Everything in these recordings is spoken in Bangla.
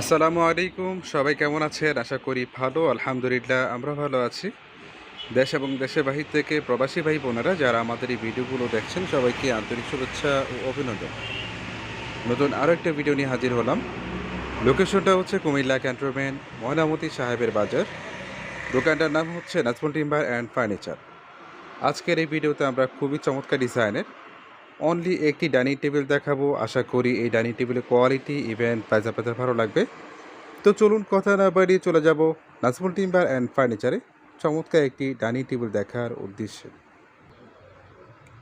আসসালামু আলাইকুম, সবাই কেমন আছেন? আশা করি ভালো, আলহামদুলিল্লাহ, আমরা ভালো আছি। দেশ এবং দেশের বাহির থেকে প্রবাসী ভাই বোনেরা যারা আমাদের এই ভিডিওগুলো দেখছেন, সবাইকে আন্তরিক শুভেচ্ছা ও অভিনন্দন। নতুন আরও একটা ভিডিও নিয়ে হাজির হলাম। লোকেশনটা হচ্ছে কুমিল্লা ক্যান্টনমেন্ট, ময়নামতি সাহেবের বাজার। দোকানটার নাম হচ্ছে নাজমুল টিম্বার অ্যান্ড ফার্নিচার। আজকের এই ভিডিওতে আমরা খুবই চমৎকার ডিজাইনের অনলি একটি ডাইনিং টেবিল দেখাবো। আশা করি এই ডাইনিং টেবিলের কোয়ালিটি ইভেন্ট পায়জা পাতা ভালো লাগবে। তো চলুন কথা না বাড়িয়ে চলে যাব নাজমুল টিম্বার অ্যান্ড ফার্নিচারে চমৎকার একটি ডাইনিং টেবিল দেখার উদ্দেশ্যে।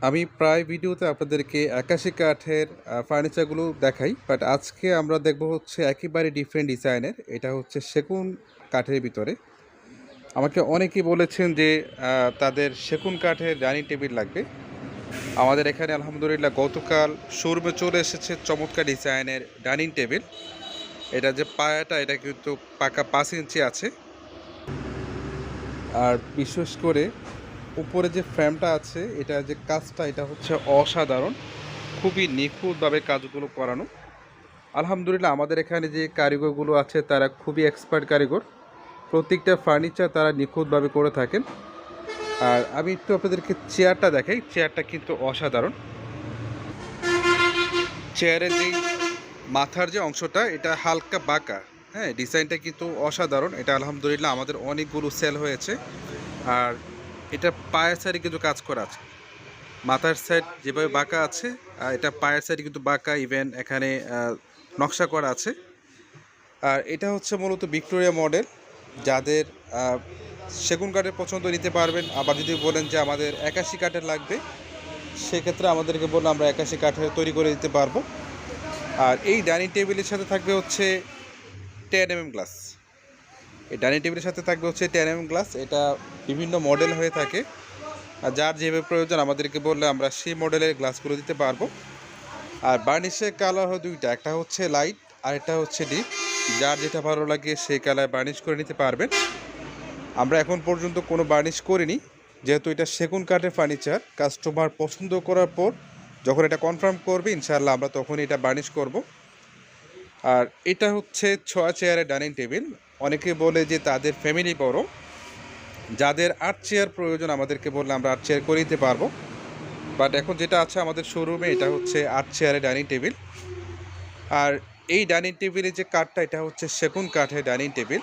আমি প্রায় ভিডিওতে আপনাদেরকে একাশি কাঠের ফার্নিচারগুলো দেখাই বাট আজকে আমরা দেখব হচ্ছে একেবারে ডিফারেন্ট ডিজাইনের এটা হচ্ছে সেগুন কাঠের ভিতরে। আমাকে অনেকেই বলেছেন যে তাদের সেগুন কাঠের ডাইনিং টেবিল লাগবে। আমাদের এখানে আলহামদুলিল্লাহ গতকাল শোরুমে চলে এসেছে চমৎকার ডিজাইনের ডাইনিং টেবিল। এটা যে পায়াটা, এটা কিন্তু পাকা পাঁচ ইঞ্চি আছে। আর বিশেষ করে উপরে যে ফ্রেমটা আছে, এটা যে কাজটা, এটা হচ্ছে অসাধারণ। খুবই নিখুঁতভাবে কাজগুলো করানো। আলহামদুলিল্লাহ, আমাদের এখানে যে কারিগরগুলো আছে, তারা খুবই এক্সপার্ট কারিগর। প্রত্যেকটা ফার্নিচার তারা নিখুঁতভাবে করে থাকেন। আর আমি একটু আপনাদেরকে চেয়ারটা দেখাই। চেয়ারটা কিন্তু অসাধারণ। চেয়ারের যে মাথার যে অংশটা, এটা হালকা বাঁকা। হ্যাঁ ডিজাইনটা কিন্তু অসাধারণ। এটা আলহামদুলিল্লাহ আমাদের অনেকগুলো সেল হয়েছে। আর এটা পায়ের সাইডে কিন্তু কাজ করা আছে। মাথার সাইড যেভাবে বাঁকা আছে, আর এটা পায়ের সাইডে কিন্তু বাঁকা ইভেন এখানে নকশা করা আছে। আর এটা হচ্ছে মূলত ভিক্টোরিয়া মডেল, যাদের সেগুন কাঠের পছন্দ নিতে পারবেন। আবার যদি বলেন যে আমাদের একাশি কাঠের লাগবে, সেক্ষেত্রে আমাদেরকে বললে আমরা একাশি কাঠের তৈরি করে দিতে পারব। আর এই ডাইনিং টেবিলের সাথে থাকবে হচ্ছে টেন এম গ্লাস এই ডাইনিং টেবিলের সাথে থাকবে হচ্ছে টেন এম গ্লাস এটা বিভিন্ন মডেল হয়ে থাকে। আর যার যেভাবে প্রয়োজন আমাদেরকে বললে আমরা সেই মডেলের গ্লাসগুলো দিতে পারব। আর বার্নিশের কালার হয় দুইটা, একটা হচ্ছে লাইট আর একটা হচ্ছে ডিপ যার যেটা ভালো লাগে সেই কালার বার্নিশ করে নিতে পারবেন। আমরা এখন পর্যন্ত কোনো বার্নিশ করিনি, যেহেতু এটা সেগুন কাঠের ফার্নিচার কাস্টমার পছন্দ করার পর যখন এটা কনফার্ম করবে, ইনশাআল্লাহ আমরা তখন এটা বার্নিশ করব। আর এটা হচ্ছে ছয় চেয়ারের ডাইনিং টেবিল অনেকে বলে যে তাদের ফ্যামিলি বড়। যাদের আট চেয়ার প্রয়োজন, আমাদেরকে বললে আমরা আট চেয়ার করে দিতে পারব। বাট এখন যেটা আছে আমাদের শোরুমে এটা হচ্ছে আট চেয়ারের ডাইনিং টেবিল আর এই ডাইনিং টেবিলের যে কাঠটা, এটা হচ্ছে সেগুন কাঠের ডাইনিং টেবিল